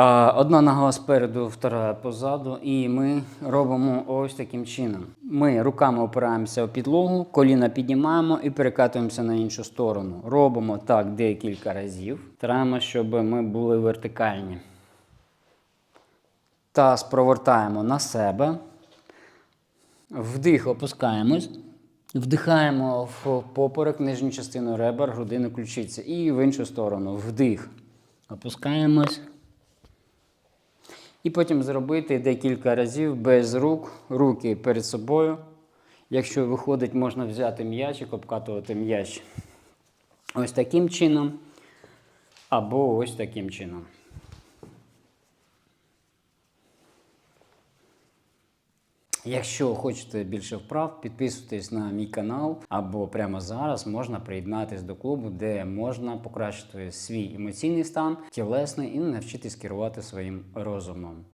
Одна нога спереду, втора позаду, і ми робимо ось таким чином. Ми руками опираємося у підлогу, коліна піднімаємо і перекатуємося на іншу сторону. Робимо так декілька разів. Стараємося, щоб ми були вертикальні. Таз провертаємо на себе. Вдих опускаємось. Вдихаємо в поперек, нижню частину ребер, грудину ключиці. І в іншу сторону. Вдих. Опускаємось. І потім зробити декілька разів без рук, руки перед собою. Якщо виходить, можна взяти м'ячик, обкатувати м'яч ось таким чином. Або ось таким чином. Якщо хочете більше вправ, підписуйтесь на мій канал, або прямо зараз можна приєднатись до клубу, де можна покращити свій емоційний стан, тілесний і навчитись керувати своїм розумом.